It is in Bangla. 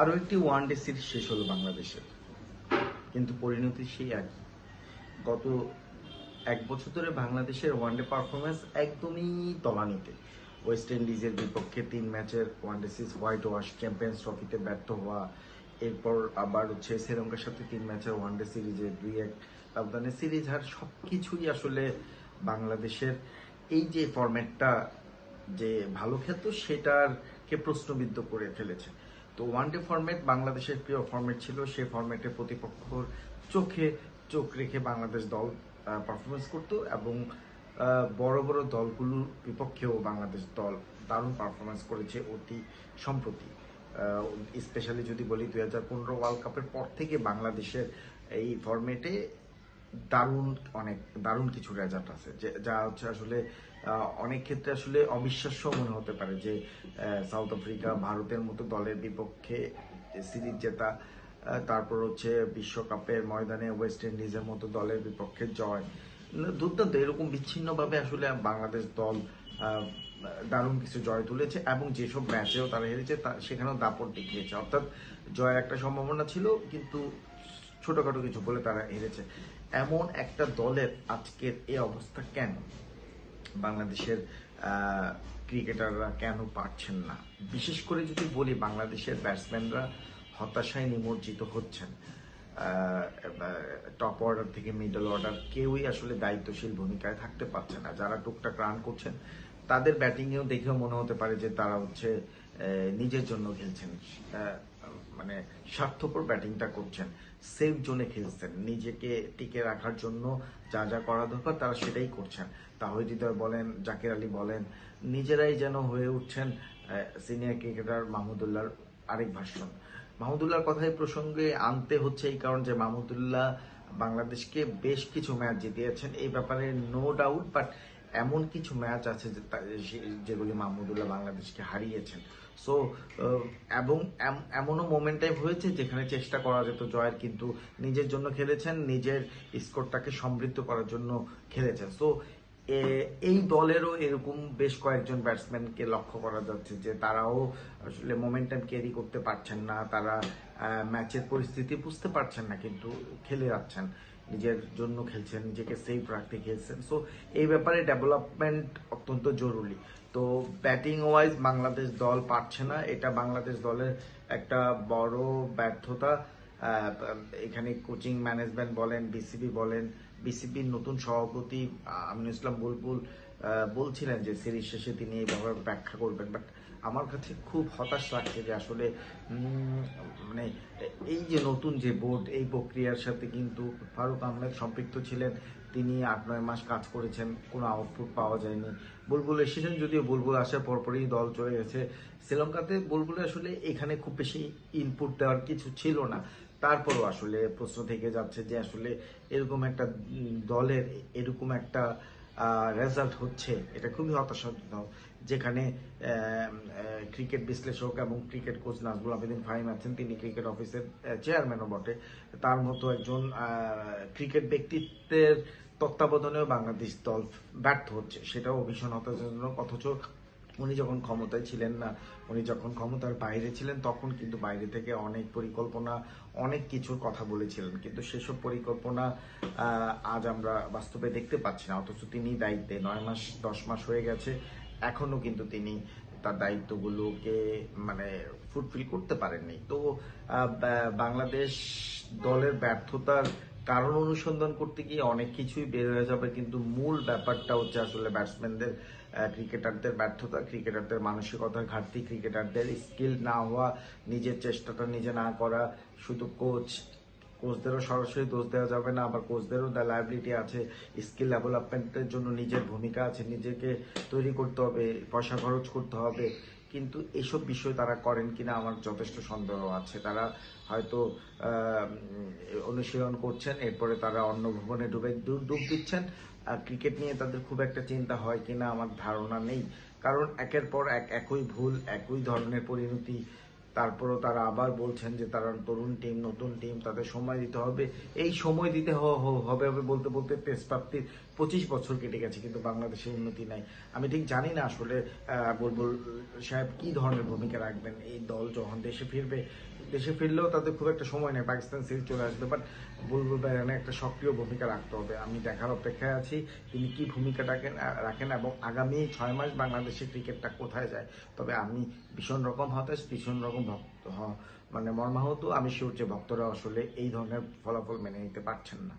আরও একটি ওয়ান ডে সিরিজ শেষ হলো বাংলাদেশের। কিন্তু পরিণতি সেই এক গত এক বছর ধরে বাংলাদেশের ওয়ানডে পারফরমেন্স একদমই তলানিতে। ওয়েস্ট ইন্ডিজের বিপক্ষে তিন ম্যাচের one day series whitewash champions ট্রফিতে ব্যর্থ হওয়া, এরপর আবার হচ্ছে শ্রীলঙ্কার সাথে তিন ম্যাচের ওয়ানডে সিরিজে দুই এক ব্যবধানে সিরিজ হার সব কিছুই আসলে বাংলাদেশের এই যে ফরম্যাটটা যে ভালো খেলতো সেটারকে প্রশ্নবিদ্ধ করে ফেলেছে। তো ওয়ানডে ফরম্যাট বাংলাদেশের প্রিয় ফরম্যাট ছিল সেই ফরম্যাটে প্রতিপক্ষর চোখে চোখ রেখে বাংলাদেশ দল পারফরমেন্স করত এবং বড় বড় দলগুলোর বিপক্ষেও বাংলাদেশ দল দারুণ পারফরমেন্স করেছে অতি সম্প্রতি। স্পেশালি যদি বলি দুই হাজার পনেরো ওয়ার্ল্ড কাপের পর থেকে বাংলাদেশের এই ফরম্যাটে দারুণ অনেক, দারুণ কিছু রেজাল্ট আছে। যে হচ্ছে আসলে অনেক ক্ষেত্রে আসলে অবিশ্বাস্য মনে হতে পারে যে সাউথ আফ্রিকা ভারতের মতো দলের বিপক্ষে সিরিজ জেতা তারপর হচ্ছে বিশ্বকাপের ময়দানে ওয়েস্ট ইন্ডিজের মতো দলের বিপক্ষে জয়। দুর্দান্ত, এরকম বিচ্ছিন্নভাবে আসলে বাংলাদেশ দল দারুণ কিছু জয় তুলেছে এবং যেসব ম্যাচেও তারা হেরেছে সেখানেও দাপট দেখিয়েছে। অর্থাৎ জয়ের একটা সম্ভাবনা ছিল, কিন্তু ছোটখাটো কিছু বলে তারা হেরেছে। এমন একটা দলের আজকের এই অবস্থা কেন? বাংলাদেশের ক্রিকেটাররা কেন পারছেন না? বিশেষ করে যদি বলি, বাংলাদেশের ব্যাটসম্যানরা হতাশায় নিমজ্জিত হচ্ছেন। টপ অর্ডার থেকে মিডল অর্ডার কেউই আসলে দায়িত্বশীল ভূমিকায় থাকতে পারছে না। যারা টুকটাক রান করছেন, তাদের ব্যাটিংয়েও দেখেও মনে হতে পারে যে তারা হচ্ছে নিজের জন্য খেলছেন। মানে স্বার্থপর ব্যাটিংটা করছেন সেফ জোনে খেলছেন, নিজেকে টিকে রাখার জন্য যা যা করা দরকার তারা সেটাই করছেন। তাহিদ বলেন, জাকির আলী বলেন, নিজেরাই যেন হয়ে উঠছেন সিনিয়র ক্রিকেটার মাহমুদুল্লাহর আরেক ভাষণ মাহমুদুল্লাহর কথাই প্রসঙ্গে আনতে হচ্ছে এই কারণ যে মাহমুদুল্লাহ বাংলাদেশকে বেশ কিছু ম্যাচ জিতিয়েছেন। এই ব্যাপারে নো ডাউট বাট এমন কিছু ম্যাচ আছে যেগুলি মাহমুদুল্লাহ বাংলাদেশকে হারিয়েছেন। সো এবং এমনও মোমেন্ট টাইম হয়েছে যেখানে চেষ্টা করা যেত জয়ের, কিন্তু নিজের জন্য খেলেছেন, নিজের স্কোরটাকে সমৃদ্ধ করার জন্য খেলেছেন। সো এই দলেরও এরকম বেশ কয়েকজন ব্যাটসম্যানকে লক্ষ্য করা যাচ্ছে যে তারাও আসলে মোমেন্টাম ক্যারি করতে পারছেন না, তারা ম্যাচের পরিস্থিতি বুঝতে পারছেন না, কিন্তু খেলে যাচ্ছেন। নিজের জন্য খেলছেন, নিজেকে সেফ রাখতে খেলছেন। সো এই ব্যাপারে ডেভেলপমেন্ট অত্যন্ত জরুরি। তো ব্যাটিং ওয়াইজ বাংলাদেশ দল পারছে না। এটা বাংলাদেশ দলের একটা বড় ব্যর্থতা। এখানে কোচিং ম্যানেজমেন্ট বলেন বিসিবি বলেন বিসিবির নতুন সভাপতি আমিনুল ইসলাম বুলবুল বলছিলেন যে সিরিজ শেষে তিনি এইভাবে ব্যাখ্যা করবেন। বাট আমার কাছে খুব হতাশ লাগছে যে আসলে মানে এই যে নতুন যে বোর্ড এই প্রক্রিয়ার সাথে কিন্তু ফারুক আহমেদ সম্পৃক্ত ছিলেন। তিনি আট, নয় মাস কাজ করেছেন, কোনো আউটপুট পাওয়া যায়নি। বুলবুল এসেছেন যদিও বুলবুল আসার পরপরই দল চলে গেছে। শ্রীলঙ্কাতে বুলবুল আসলে এখানে খুব বেশি ইনপুট দেওয়ার কিছু ছিল না। তারপরও আসলে প্রশ্ন থেকে যাচ্ছে যে আসলে এরকম একটা দলের এরকম একটা রেজাল্ট হচ্ছে, এটা খুবই হতাশাজনক। যেখানে ক্রিকেট বিশ্লেষক এবং ক্রিকেট কোচ নাজবুল আবেদিন ফাহিম আছেন, তিনি ক্রিকেট অফিসের চেয়ারম্যানও বটে। তার মতো একজন ক্রিকেট ব্যক্তিত্বের তত্ত্বাবধানেও বাংলাদেশ দল ব্যর্থ হচ্ছে। সেটাও ভীষণ হতাশাজনক, অথচ উনি যখন ক্ষমতায় ছিলেন না, উনি যখন ক্ষমতার বাইরে ছিলেন, তখন কিন্তু বাইরে থেকে অনেক পরিকল্পনা, অনেক কিছুর কথা বলেছিলেন। কিন্তু সেসব পরিকল্পনা আজ আমরা বাস্তবে দেখতে পাচ্ছি না। অথচ তিনি দায়িত্বে নয় মাস, দশ মাস হয়ে গেছে। এখনও কিন্তু তিনি তার দায়িত্বগুলোকে মানে ফুলফিল করতে পারেননি। তো বাংলাদেশ দলের ব্যর্থতার কারণ অনুসন্ধান করতে গিয়ে অনেক কিছুই বের হয়ে যাবে, কিন্তু মূল ব্যাপারটা হচ্ছে আসলে ব্যাটসম্যানদের ক্রিকেটারদের ব্যর্থতা, ক্রিকেটারদের মানসিকতার ঘাটতি, ক্রিকেটারদের স্কিল না হওয়া, নিজের চেষ্টাটা নিজে না করা, শুধু কোচ কোচদেরও সরাসরি দোষ দেওয়া যাবে না, আবার কোচদেরও লাইবিলিটি আছে স্কিল ডেভেলপমেন্টের জন্য নিজের ভূমিকা আছে, নিজেকে তৈরি করতে হবে, পয়সা খরচ করতে হবে কিন্তু এসব বিষয় তারা করেন কিনা আমার যথেষ্ট সন্দেহ আছে। তারা হয়তো অনুশীলন করছেন, এরপরে তারা অন্য ভবনে ডুবে, ডুব দিচ্ছেন। আর ক্রিকেট নিয়ে তাদের খুব একটা চিন্তা হয় কিনা আমার ধারণা নেই। কারণ একের পর এক একই ভুল, একই ধরনের পরিণতি তারপরও তারা আবার বলছেন যে তারা তরুণ টিম, নতুন টিম, তাদের সময় দিতে হবে। এই সময় দিতে হবে হবে বলতে বলতে টেস্ট প্রাপ্তির পঁচিশ বছর কেটে গেছে, কিন্তু বাংলাদেশের উন্নতি নাই। আমি ঠিক জানি না আসলে বুলবুল সাহেব কি ধরনের ভূমিকা রাখবেন? এই দল যখন দেশে ফিরবে দেশে ফিরলেও তাদের খুব একটা সময় নেই, পাকিস্তান সিরিজ চলে আসবে বাট বুলবুল বাইরানে একটা সক্রিয় ভূমিকা রাখতে হবে। আমি দেখার অপেক্ষায় আছি, তিনি কি ভূমিকাটাকে রাখেন এবং আগামী ছয় মাস বাংলাদেশের ক্রিকেটটা কোথায় যায়? তবে আমি ভীষণ রকম হতাশ, ভীষণ রকম ভক্ত মানে মর্মাহত, আমি শিওর যে ভক্তরা আসলে এই ধরনের ফলাফল মেনে নিতে পারছেন না।